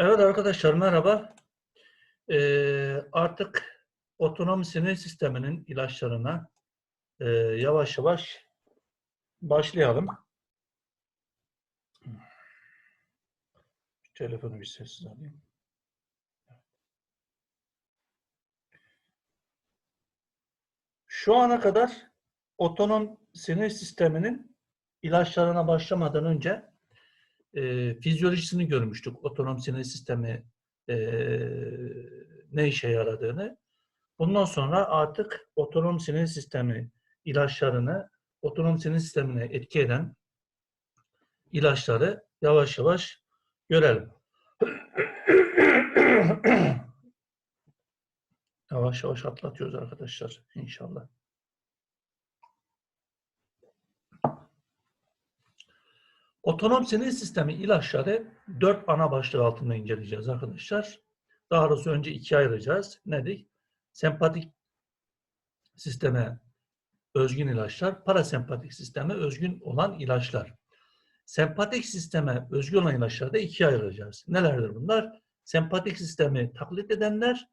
Evet arkadaşlar merhaba. Ee, artık otonom sinir sisteminin ilaçlarına e, yavaş yavaş başlayalım. Şu telefonu bir sessiz alayım. Şu ana kadar otonom sinir sisteminin ilaçlarına başlamadan önce e, fizyolojisini görmüştük. Otonom sinir sistemi e, ne işe yaradığını. Bundan sonra artık otonom sinir sistemi ilaçlarını, otonom sinir sistemine etki eden ilaçları yavaş yavaş görelim. yavaş yavaş atlatıyoruz arkadaşlar inşallah. Otonom sinir sistemi ilaçları dört ana başlık altında inceleyeceğiz arkadaşlar. Daha doğrusu önce ikiye ayıracağız. Nedir? Sempatik sisteme özgün ilaçlar, parasempatik sisteme özgün olan ilaçlar. Sempatik sisteme özgün olan ilaçları da ikiye ayıracağız. Nelerdir bunlar? Sempatik sistemi taklit edenler,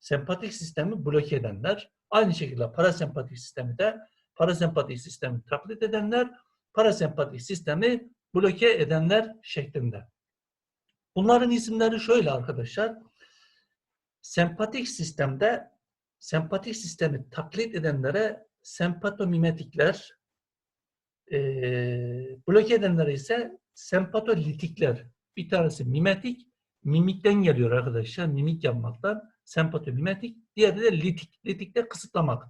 sempatik sistemi bloke edenler. Aynı şekilde parasempatik sistemi de parasempatik sistemi taklit edenler, parasempatik sistemi bloke edenler şeklinde. Bunların isimleri şöyle arkadaşlar. Sempatik sistemde sempatik sistemi taklit edenlere sempatomimetikler, e, bloke edenlere ise sempatolitikler. Bir tanesi mimetik, mimikten geliyor arkadaşlar. Mimik yapmaktan. Sempatomimetik. Diğeri de litik. Litik de kısıtlamak.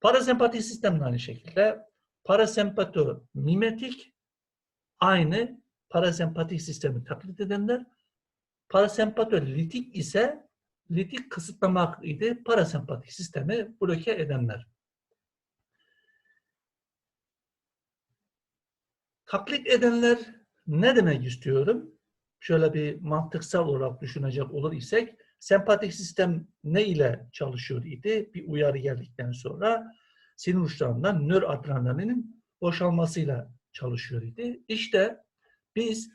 Parasempatik sistem de aynı şekilde. Parasempatomimetik aynı parasempatik sistemi taklit edenler. Parasempatolitik ise litik kısıtlamak idi. Parasempatik sistemi bloke edenler. Taklit edenler ne demek istiyorum? Şöyle bir mantıksal olarak düşünecek olur isek, sempatik sistem ne ile çalışıyor idi? Bir uyarı geldikten sonra sinir uçlarından nöradrenalinin boşalmasıyla çalışıyor idi. İşte biz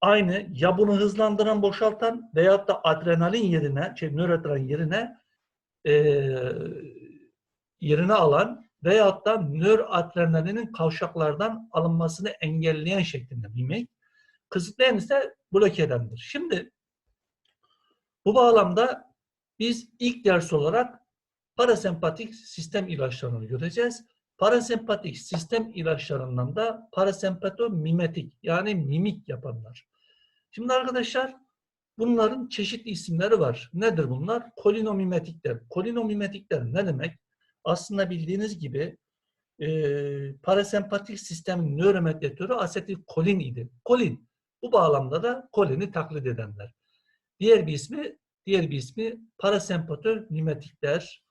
aynı ya bunu hızlandıran, boşaltan veyahut da adrenalin yerine, şey, nöradrenalin yerine e, yerine alan veyahut da nöradrenalinin kavşaklardan alınmasını engelleyen şeklinde mimik. Kısıtlayan ise bloke edendir. Şimdi bu bağlamda biz ilk ders olarak parasempatik sistem ilaçlarını göreceğiz. Parasempatik sistem ilaçlarından da parasempatomimetik yani mimik yapanlar. Şimdi arkadaşlar bunların çeşitli isimleri var. Nedir bunlar? Kolinomimetikler. Kolinomimetikler ne demek? Aslında bildiğiniz gibi e, parasempatik sistemin nöromediatörü asetilkolin idi. Kolin. Bu bağlamda da kolini taklit edenler. Diğer bir ismi diğer bir ismi parasempatomimetikler.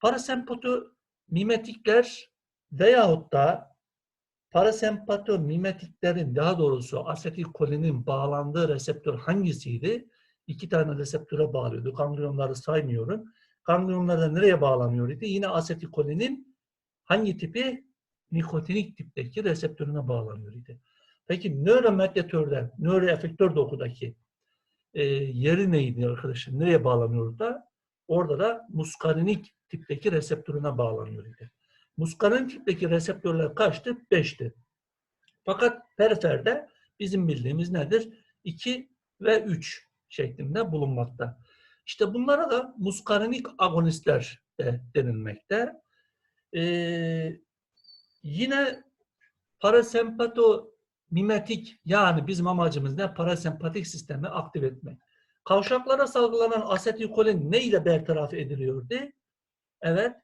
Parasempatomimetikler veyahut da parasempatomimetiklerin daha doğrusu asetilkolinin bağlandığı reseptör hangisiydi? İki tane reseptöre bağlıyordu. Ganglionları saymıyorum. Ganglionlar nereye bağlanıyor idi? Yine asetilkolinin hangi tipi? Nikotinik tipteki reseptörüne bağlanıyor idi. Peki nöromediatörde, nöroefektör dokudaki e, yeri neydi arkadaşlar? Nereye bağlanıyor da? Orada da muskarinik tipteki reseptörüne bağlanıyor idi. Muskarinik tipteki reseptörler kaçtı? 5'ti. Fakat periferde bizim bildiğimiz nedir? 2 ve 3 şeklinde bulunmakta. İşte bunlara da muskarinik agonistler de denilmekte. Ee, yine parasempatomimetik yani bizim amacımız ne? Parasempatik sistemi aktif etmek. Kavşaklara salgılanan asetilkolin ne ile bertaraf ediliyordu? Evet,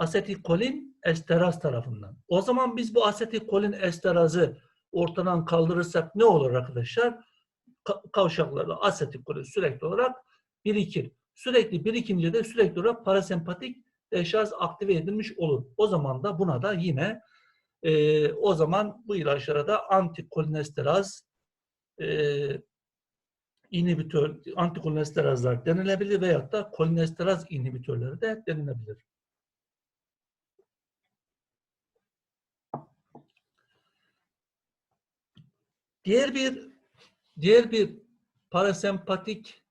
asetilkolin esteraz tarafından. O zaman biz bu asetilkolin esterazı ortadan kaldırırsak ne olur arkadaşlar? Ka- kavşaklarda asetilkolin sürekli olarak birikir. Sürekli birikince de sürekli olarak parasempatik deşarj aktive edilmiş olur. O zaman da buna da yine e, o zaman bu ilaçlara da antikolinesteraz e, inhibitör, antikolinesterazlar denilebilir veyahut da kolinesteraz inhibitörleri de denilebilir. Diğer bir diğer bir parasempatik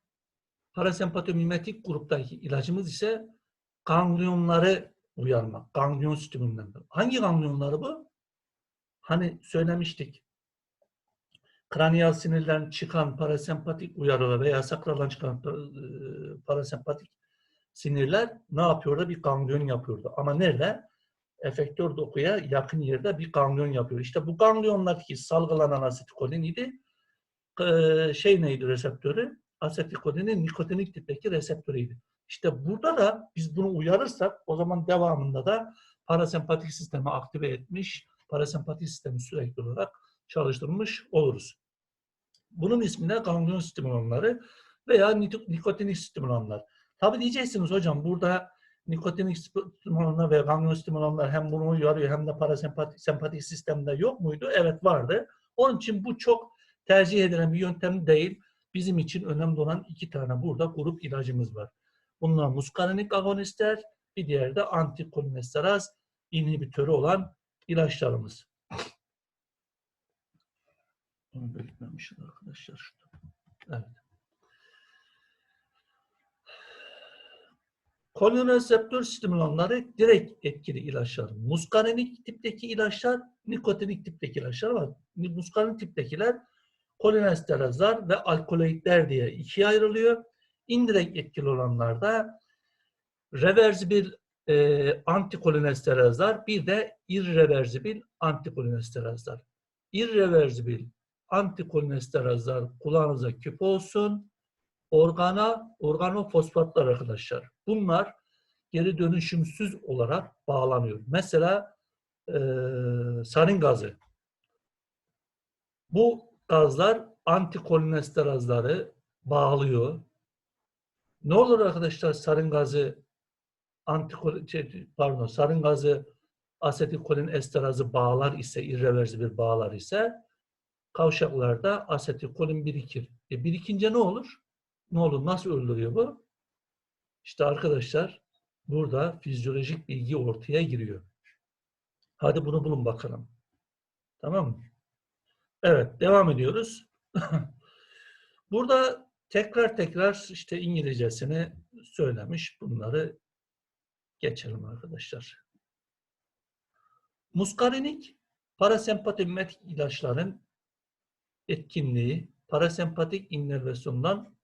parasempatomimetik gruptaki ilacımız ise ganglionları uyarmak. Ganglion stimülanları. Hangi ganglionları bu? Hani söylemiştik. Kraniyal sinirden çıkan parasempatik uyarılar veya sakraldan çıkan e, parasempatik sinirler ne yapıyordu? Bir ganglion yapıyordu. Ama nerede? Efektör dokuya yakın yerde bir ganglion yapıyor. İşte bu ganglionlardaki salgılanan asetikolin idi. Ee, şey neydi reseptörü? Asetikolinin nikotinik tipteki reseptörüydü. İşte burada da biz bunu uyarırsak o zaman devamında da parasempatik sistemi aktive etmiş, parasempatik sistemi sürekli olarak çalıştırmış oluruz. Bunun ismi de ganglion stimulanları veya nikotinik stimulanlar. Tabi diyeceksiniz hocam burada nikotinik stimulanlar ve ganglion stimulanlar hem bunu uyarıyor hem de parasempatik sempatik sistemde yok muydu? Evet vardı. Onun için bu çok tercih edilen bir yöntem değil. Bizim için önemli olan iki tane burada grup ilacımız var. Bunlar muskarinik agonistler, bir diğeri de antikolинesteraz inhibitörü olan ilaçlarımız. Onu belirtmemişiz arkadaşlar. Evet. Kolinorezeptör stimulanları direkt etkili ilaçlar. Muskarinik tipteki ilaçlar, nikotinik tipteki ilaçlar var. Muskarinik tiptekiler kolinesterozlar ve alkoloidler diye ikiye ayrılıyor. İndirekt etkili olanlarda reversibil e, antikolinesterozlar bir de irreversibil antikolinesterozlar. İrreversibil antikolinesterozlar kulağınıza küp olsun. Organa, organofosfatlar arkadaşlar. Bunlar geri dönüşümsüz olarak bağlanıyor. Mesela e, sarin gazı. Bu gazlar antikolинesterazları bağlıyor. Ne olur arkadaşlar sarin gazı antikol şey, pardon sarin gazı asetilkolin esterazı bağlar ise irreversibil bağlar ise kavşaklarda asetilkolin birikir. E birikince ne olur? Ne olur? Nasıl öldürüyor bu? İşte arkadaşlar burada fizyolojik bilgi ortaya giriyor. Hadi bunu bulun bakalım. Tamam mı? Evet, devam ediyoruz. burada tekrar tekrar işte İngilizcesini söylemiş. Bunları geçelim arkadaşlar. Muskarinik parasempatik ilaçların etkinliği parasempatik innervasyondan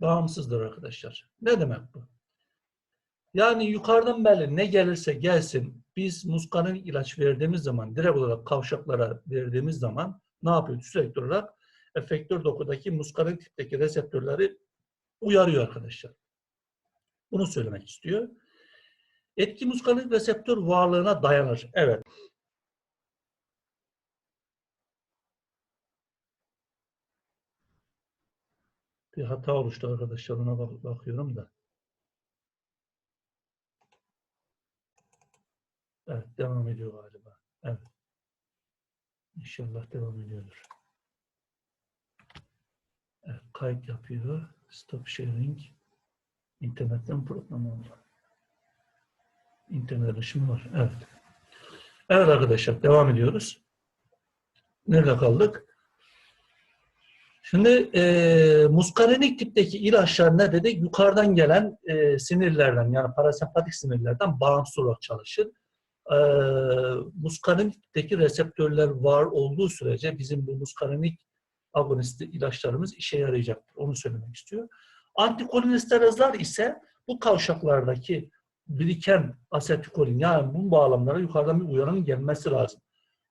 bağımsızdır arkadaşlar. Ne demek bu? Yani yukarıdan belli ne gelirse gelsin biz muskarinik ilaç verdiğimiz zaman direkt olarak kavşaklara verdiğimiz zaman ne yapıyor? Sürekli olarak efektör dokudaki muskarinik tipteki reseptörleri uyarıyor arkadaşlar. Bunu söylemek istiyor. Etki muskarinik reseptör varlığına dayanır. Evet. Bir hata oluştu arkadaşlar. Ona bak bakıyorum da. Evet. Devam ediyor galiba. Evet. İnşallah devam ediyordur. Evet. Kayıt yapıyor. Stop sharing. İnternetten problem oldu. İnternet erişimi var. Evet. Evet arkadaşlar. Devam ediyoruz. Nerede kaldık? Şimdi e, muskarinik tipteki ilaçlar ne dedik? Yukarıdan gelen e, sinirlerden yani parasempatik sinirlerden bağımsız olarak çalışır. E, muskarinik reseptörler var olduğu sürece bizim bu muskarinik agonist ilaçlarımız işe yarayacaktır. Onu söylemek istiyor. Antikolinesterozlar ise bu kavşaklardaki biriken asetikolin yani bu bağlamlara yukarıdan bir uyarının gelmesi lazım.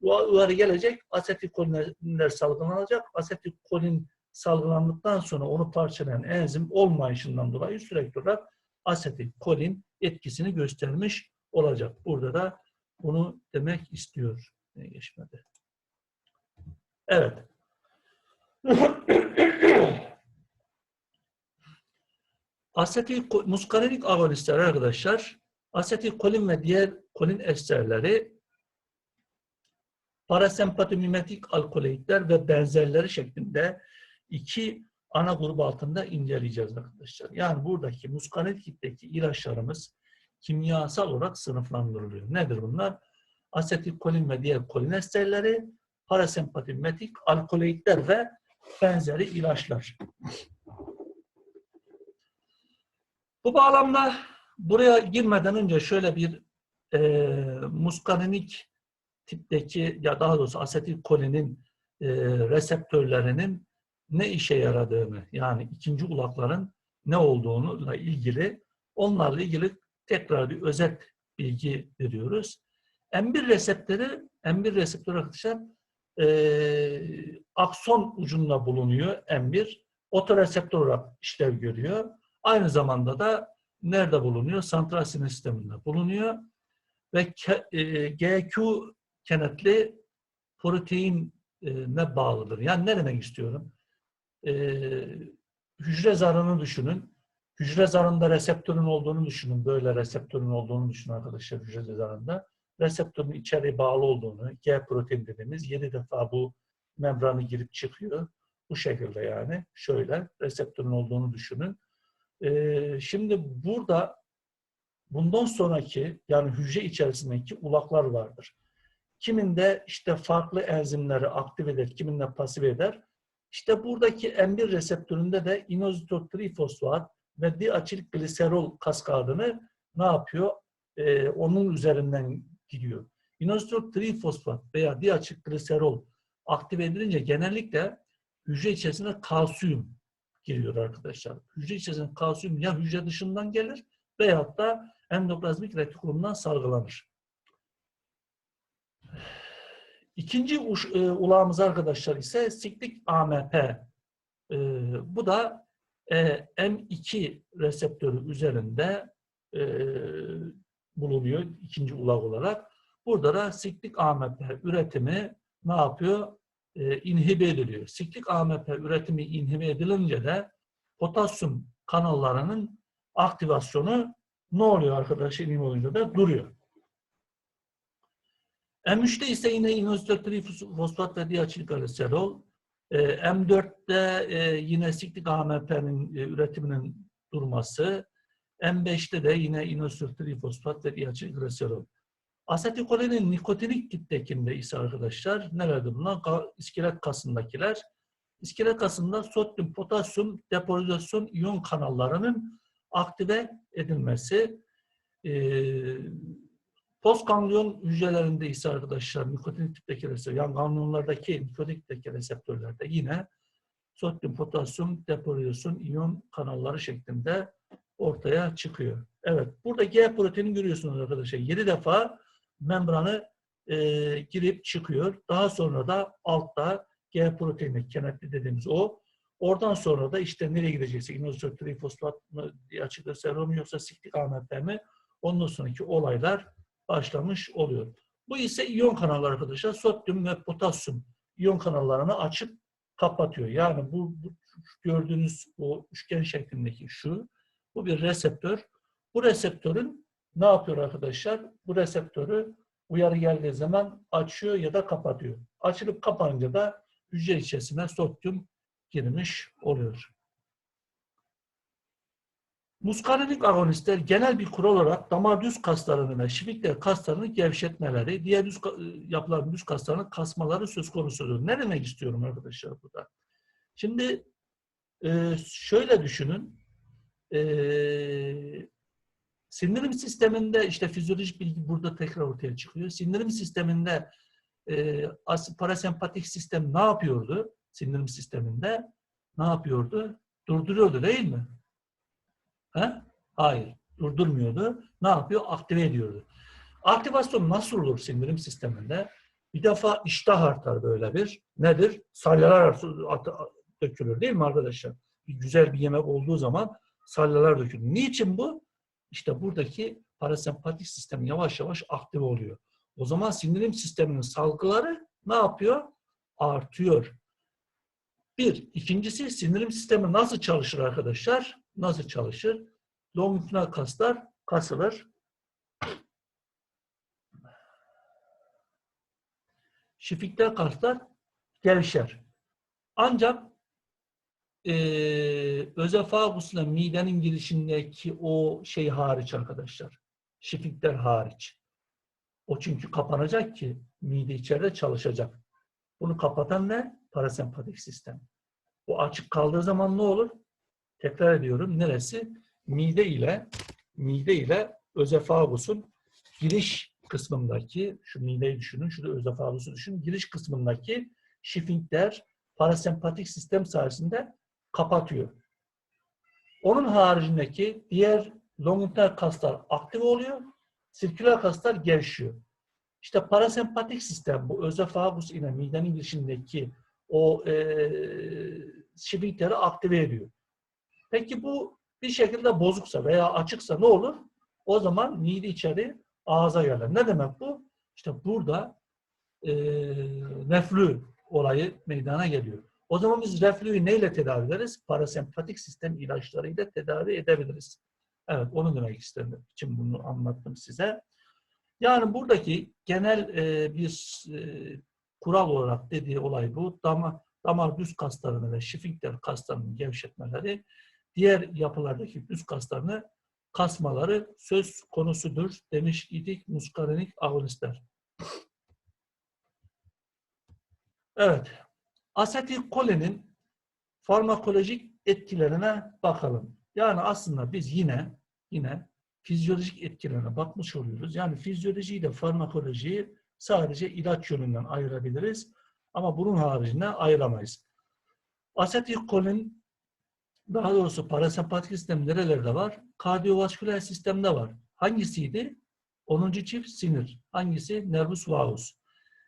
Uyarı gelecek, asetikolinler salgılanacak. Asetikolin salgılandıktan sonra onu parçalayan enzim olmayışından dolayı sürekli olarak asetilkolin etkisini göstermiş olacak. Burada da bunu demek istiyor. Geçmedi. Evet. Asetil muskarinik agonistler arkadaşlar asetilkolin ve diğer kolin esterleri parasempatomimetik alkoloidler ve benzerleri şeklinde iki ana grup altında inceleyeceğiz arkadaşlar. Yani buradaki tipteki ilaçlarımız kimyasal olarak sınıflandırılıyor. Nedir bunlar? Asetilkolin ve diğer kolinesterleri, parasempatomimetik alkoloidler ve benzeri ilaçlar. Bu bağlamda buraya girmeden önce şöyle bir e, muskarinik tipteki ya daha doğrusu asetilkolinin e, reseptörlerinin ne işe yaradığını yani ikinci ulakların ne olduğununla ilgili onlarla ilgili tekrar bir özet bilgi veriyoruz. M1 reseptörü M1 reseptörü arkadaşlar e, akson ucunda bulunuyor M1. Otoreseptör olarak işlev görüyor. Aynı zamanda da nerede bulunuyor? Santral sinir sisteminde bulunuyor. Ve e, GQ kenetli protein e, ne bağlıdır? Yani ne demek istiyorum? E, hücre zarını düşünün. Hücre zarında reseptörün olduğunu düşünün. Böyle reseptörün olduğunu düşünün arkadaşlar hücre zarında. Reseptörün içeri bağlı olduğunu, G protein dediğimiz 7 defa bu membranı girip çıkıyor. Bu şekilde yani. Şöyle reseptörün olduğunu düşünün. Ee, şimdi burada bundan sonraki yani hücre içerisindeki ulaklar vardır. Kiminde işte farklı enzimleri aktif eder, kiminde pasif eder. İşte buradaki M1 reseptöründe de inositotrifosfat ve diaçilgliserol kaskadını ne yapıyor? Ee, onun üzerinden gidiyor. Inositotrifosfat veya diaçilgliserol aktif edilince genellikle hücre içerisinde kalsiyum giriyor arkadaşlar. Hücre içerisinde kalsiyum ya hücre dışından gelir veyahut da endoplazmik retikulumdan salgılanır. İkinci e, ulağımız arkadaşlar ise siklik AMP. E, bu da e, M2 reseptörü üzerinde e, bulunuyor ikinci ulak olarak. Burada da siklik AMP üretimi ne yapıyor? E, inhibe ediliyor. Siklik AMP üretimi inhibe edilince de potasyum kanallarının aktivasyonu ne oluyor arkadaşlar? İnhibe olunca da duruyor. M3'te ise yine inositotrifosfat ve diaçilgliserol. E, M4'te e, yine siklik AMP'nin e, üretiminin durması. M5'te de yine inositotrifosfat ve diaçilgliserol. Asetilkolinin nikotinik tiptekinde ise arkadaşlar nerede bunlar? İskelet kasındakiler. İskelet kasında sodyum, potasyum deporizasyon iyon kanallarının aktive edilmesi. Ee, postganglion hücrelerinde ise arkadaşlar nikotinik tipteki reseptör, yani ganglionlardaki nikotinik tipteki reseptörlerde yine sodyum, potasyum deporizasyon iyon kanalları şeklinde ortaya çıkıyor. Evet, burada G proteini görüyorsunuz arkadaşlar. 7 defa membranı e, girip çıkıyor. Daha sonra da altta G proteini kenetli dediğimiz o. Oradan sonra da işte nereye gidecekse inositotrifosfat mı açıkta serum yoksa siklik AMP mi ondan sonraki olaylar başlamış oluyor. Bu ise iyon kanalları arkadaşlar. Sodyum ve potasyum iyon kanallarını açıp kapatıyor. Yani bu, bu gördüğünüz o üçgen şeklindeki şu bu bir reseptör. Bu reseptörün ne yapıyor arkadaşlar? Bu reseptörü uyarı geldiği zaman açıyor ya da kapatıyor. Açılıp kapanınca da hücre içerisine sodyum girmiş oluyor. Muskarinik agonistler genel bir kural olarak damar düz kaslarını ve şifikler kaslarını gevşetmeleri, diğer düz yapılan düz kaslarını kasmaları söz konusudur. Ne demek istiyorum arkadaşlar burada? Şimdi şöyle düşünün. Sindirim sisteminde işte fizyolojik bilgi burada tekrar ortaya çıkıyor. Sindirim sisteminde parasempatik sistem ne yapıyordu? Sindirim sisteminde ne yapıyordu? Durduruyordu değil mi? He? Hayır. Durdurmuyordu. Ne yapıyor? Aktive ediyordu. Aktivasyon nasıl olur sindirim sisteminde? Bir defa iştah artar böyle bir. Nedir? Salyalar dökülür değil mi arkadaşlar? Bir güzel bir yemek olduğu zaman salyalar dökülür. Niçin bu? İşte buradaki parasempatik sistem yavaş yavaş aktive oluyor. O zaman sindirim sisteminin salgıları ne yapıyor? Artıyor. Bir. ikincisi sindirim sistemi nasıl çalışır arkadaşlar? Nasıl çalışır? Longitudinal kaslar kasılır. Şifikler kaslar gevşer. Ancak e, özefagusla midenin girişindeki o şey hariç arkadaşlar. Şifikler hariç. O çünkü kapanacak ki mide içeride çalışacak. Bunu kapatan ne? Parasempatik sistem. Bu açık kaldığı zaman ne olur? Tekrar ediyorum. Neresi? Mide ile mide ile özefagusun giriş kısmındaki şu mideyi düşünün, şurada özefagusu düşünün. Giriş kısmındaki şifinkler parasempatik sistem sayesinde kapatıyor. Onun haricindeki diğer longitudinal kaslar aktif oluyor. Sirküler kaslar gevşiyor. İşte parasempatik sistem bu özefagus ile midenin girişindeki o e, şifinkleri aktive ediyor. Peki bu bir şekilde bozuksa veya açıksa ne olur? O zaman mide içeri ağza gelir. Ne demek bu? İşte burada e, reflü olayı meydana geliyor. O zaman biz reflüyü neyle tedavi ederiz? Parasempatik sistem ilaçlarıyla tedavi edebiliriz. Evet, onu demek istedim. Şimdi bunu anlattım size. Yani buradaki genel e, bir e, kural olarak dediği olay bu. Damar, damar düz kaslarını ve şifinkler kaslarını gevşetmeleri, diğer yapılardaki düz kaslarını kasmaları söz konusudur demiş idik muskarinik agonistler. Evet. Asetilkolinin farmakolojik etkilerine bakalım. Yani aslında biz yine yine fizyolojik etkilerine bakmış oluyoruz. Yani fizyolojiyi de farmakolojiyi sadece ilaç yönünden ayırabiliriz. Ama bunun haricinde ayıramayız. Asetilkolin daha doğrusu parasempatik sistem nerelerde var? Kardiyovasküler sistemde var. Hangisiydi? 10. çift sinir. Hangisi? Nervus vagus.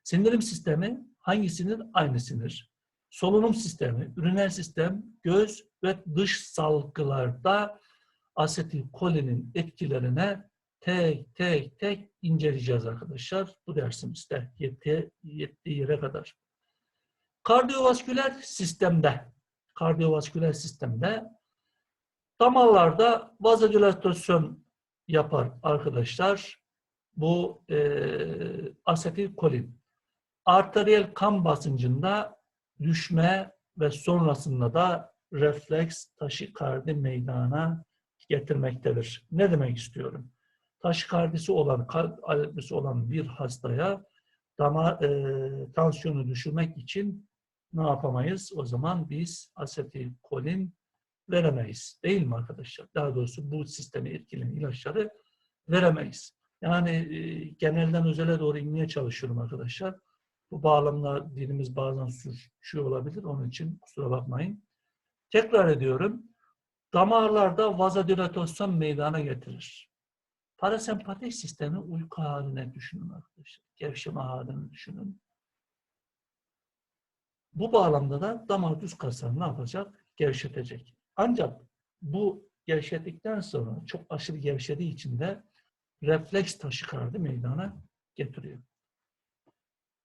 Sindirim sistemi hangi sinir? Aynı sinir. Solunum sistemi, üriner sistem, göz ve dış salgılarda asetilkolinin etkilerine tek tek tek inceleyeceğiz arkadaşlar. Bu dersimizde yetti, yettiği yere kadar. Kardiyovasküler sistemde kardiyovasküler sistemde damarlarda vazodilatasyon yapar arkadaşlar. Bu e, asetilkolin. Arteriyel kan basıncında düşme ve sonrasında da refleks taşikardi meydana getirmektedir. Ne demek istiyorum? Taşikardisi olan, kalp aritmisi olan bir hastaya damar e, tansiyonu düşürmek için ne yapamayız? O zaman biz asetilkolin veremeyiz. Değil mi arkadaşlar? Daha doğrusu bu sistemi etkileyen ilaçları veremeyiz. Yani e, genelden özele doğru inmeye çalışıyorum arkadaşlar. Bu bağlamda dilimiz bazen sürçüyor olabilir. Onun için kusura bakmayın. Tekrar ediyorum. Damarlarda vazodilatasyon meydana getirir. Parasempatik sistemi uyku haline düşünün arkadaşlar. Gevşeme halini düşünün. Bu bağlamda da damar düz kaslarını ne yapacak? Gevşetecek. Ancak bu gevşettikten sonra çok aşırı gevşediği için de refleks taşikardi meydana getiriyor.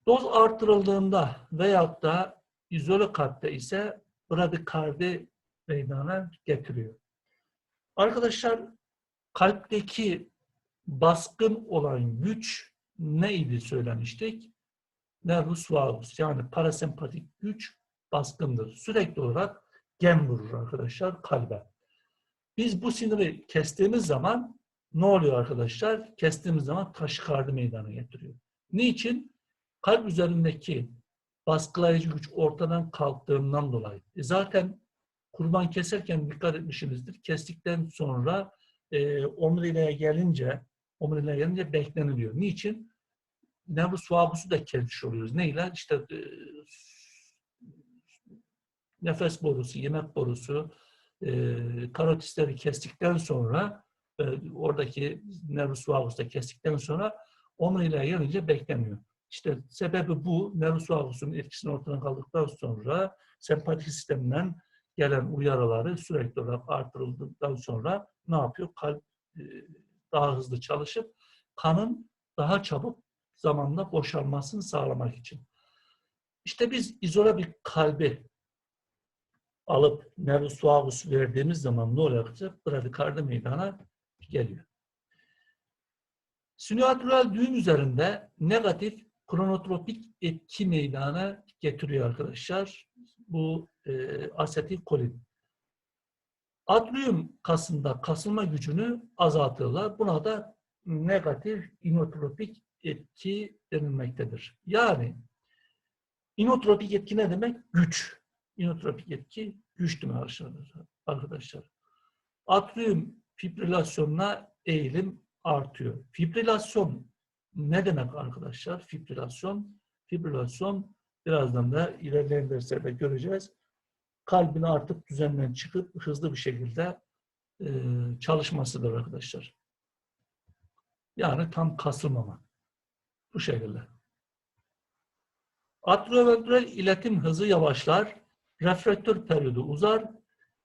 Doz artırıldığında veyahut da izole kalpte ise bradikardi meydana getiriyor. Arkadaşlar kalpteki baskın olan güç neydi söylemiştik? Nervus vagus yani parasempatik güç baskındır. Sürekli olarak gem vurur arkadaşlar kalbe. Biz bu siniri kestiğimiz zaman ne oluyor arkadaşlar? Kestiğimiz zaman taşikardi meydana getiriyor. Niçin? Kalp üzerindeki baskılayıcı güç ortadan kalktığından dolayı. E zaten kurban keserken dikkat etmişsinizdir. Kestikten sonra e, omuriliğe gelince omuriliğe gelince bekleniliyor. Niçin? Nervus vagusu da kesmiş oluyoruz. Neyle? İşte e, nefes borusu, yemek borusu, e, karotisleri kestikten sonra e, oradaki nervus vagus da kestikten sonra omuriliğe gelince bekleniyor. İşte sebebi bu. Nervus vagusun etkisini ortadan kaldıktan sonra sempatik sistemden gelen uyarıları sürekli olarak artırıldıktan sonra ne yapıyor? Kalp e, daha hızlı çalışıp kanın daha çabuk zamanda boşalmasını sağlamak için. İşte biz izole bir kalbi alıp nervus vagus verdiğimiz zaman ne olacak? Bradikardi meydana geliyor. Sinüatral düğüm üzerinde negatif kronotropik etki meydana getiriyor arkadaşlar. Bu e, asetilkolin. Atrium kasında kasılma gücünü azaltırlar. Buna da negatif inotropik etki denilmektedir. Yani inotropik etki ne demek? Güç. inotropik etki güç dimensiyonudur arkadaşlar. Atrium fibrilasyonuna eğilim artıyor. Fibrilasyon ne demek arkadaşlar? Fibrilasyon, fibrilasyon birazdan da ilerleyen derslerde göreceğiz. Kalbin artık düzenden çıkıp hızlı bir şekilde e, çalışmasıdır arkadaşlar. Yani tam kasılmama. Bu şekilde. Atrioventrel iletim hızı yavaşlar, refraktör periyodu uzar,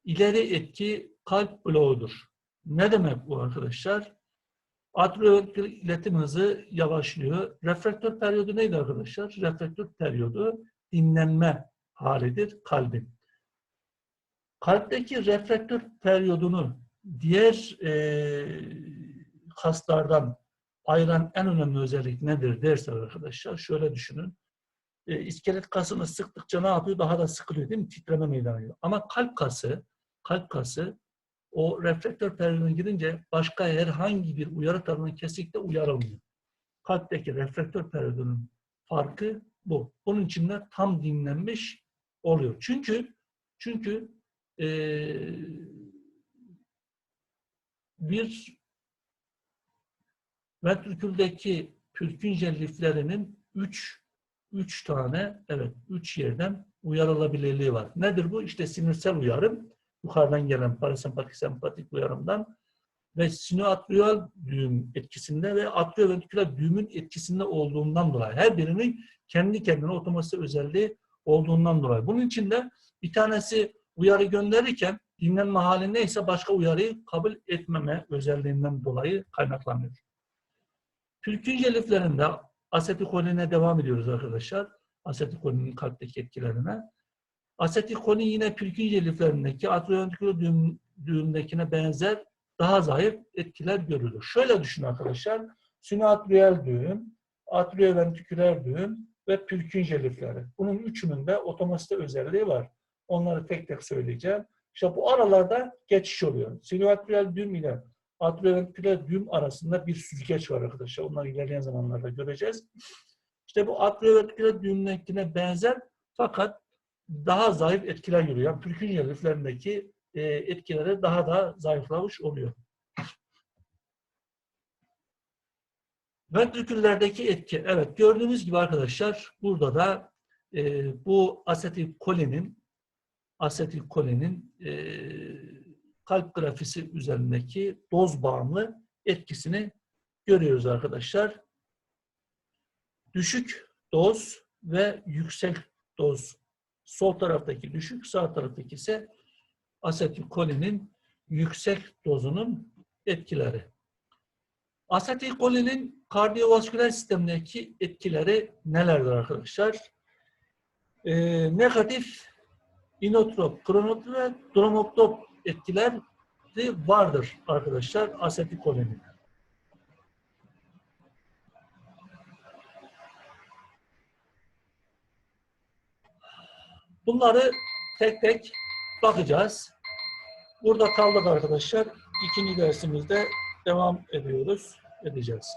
ileri etki kalp bloğudur. Ne demek bu arkadaşlar? Atrioventrel iletim hızı yavaşlıyor. Refraktör periyodu neydi arkadaşlar? Refraktör periyodu dinlenme halidir kalbin. Kalpteki refraktör periyodunu diğer e, kaslardan ayıran en önemli özellik nedir derse arkadaşlar şöyle düşünün. E, iskelet kasını sıktıkça ne yapıyor? Daha da sıkılıyor değil mi? Titreme meydana geliyor. Ama kalp kası, kalp kası o reflektör periyoduna girince başka herhangi bir uyarı tarafından kesinlikle uyarılmıyor. Kalpteki reflektör periyodunun farkı bu. Onun için de tam dinlenmiş oluyor. Çünkü çünkü e, bir ventriküldeki Pürkinje liflerinin 3 3 tane evet 3 yerden uyarılabilirliği var. Nedir bu? İşte sinirsel uyarım yukarıdan gelen parasempatik sempatik uyarımdan ve sinoatrial düğüm etkisinde ve atrioventriküler düğümün etkisinde olduğundan dolayı her birinin kendi kendine otomatik özelliği olduğundan dolayı. Bunun için de bir tanesi uyarı gönderirken dinlenme hali neyse başka uyarıyı kabul etmeme özelliğinden dolayı kaynaklanıyor. Pürkünje liflerinde asetikoline devam ediyoruz arkadaşlar. Asetikolinin kalpteki etkilerine. Asetikoli yine Pürkünje liflerindeki atrioventriküler düğüm, düğümdekine benzer daha zayıf etkiler görülür. Şöyle düşün arkadaşlar. Sinoatrial düğüm, atrioventriküler düğüm ve Pürkünje lifleri. Bunun üçünün de otomasite özelliği var. Onları tek tek söyleyeceğim. İşte bu aralarda geçiş oluyor. Sinoatrial düğüm ile atrioventriküler düğüm arasında bir süzgeç var arkadaşlar. Onları ilerleyen zamanlarda göreceğiz. İşte bu atrioventriküler düğümündekine benzer fakat daha zayıf etkiler görüyor. Yani Pürkünje liflerindeki e, etkileri daha da zayıflamış oluyor. Ventriküllerdeki etki. Evet gördüğünüz gibi arkadaşlar burada da e, bu asetilkolinin asetilkolinin e, kalp grafisi üzerindeki doz bağımlı etkisini görüyoruz arkadaşlar. Düşük doz ve yüksek doz. Sol taraftaki düşük, sağ taraftaki ise asetilkolinin yüksek dozunun etkileri. Asetilkolinin kardiyovasküler sistemdeki etkileri nelerdir arkadaşlar? Ee, negatif inotrop, kronotrop ve dromotrop etkileri vardır arkadaşlar asetilkolinin. Bunları tek tek bakacağız. Burada kaldık arkadaşlar. İkinci dersimizde devam ediyoruz, edeceğiz.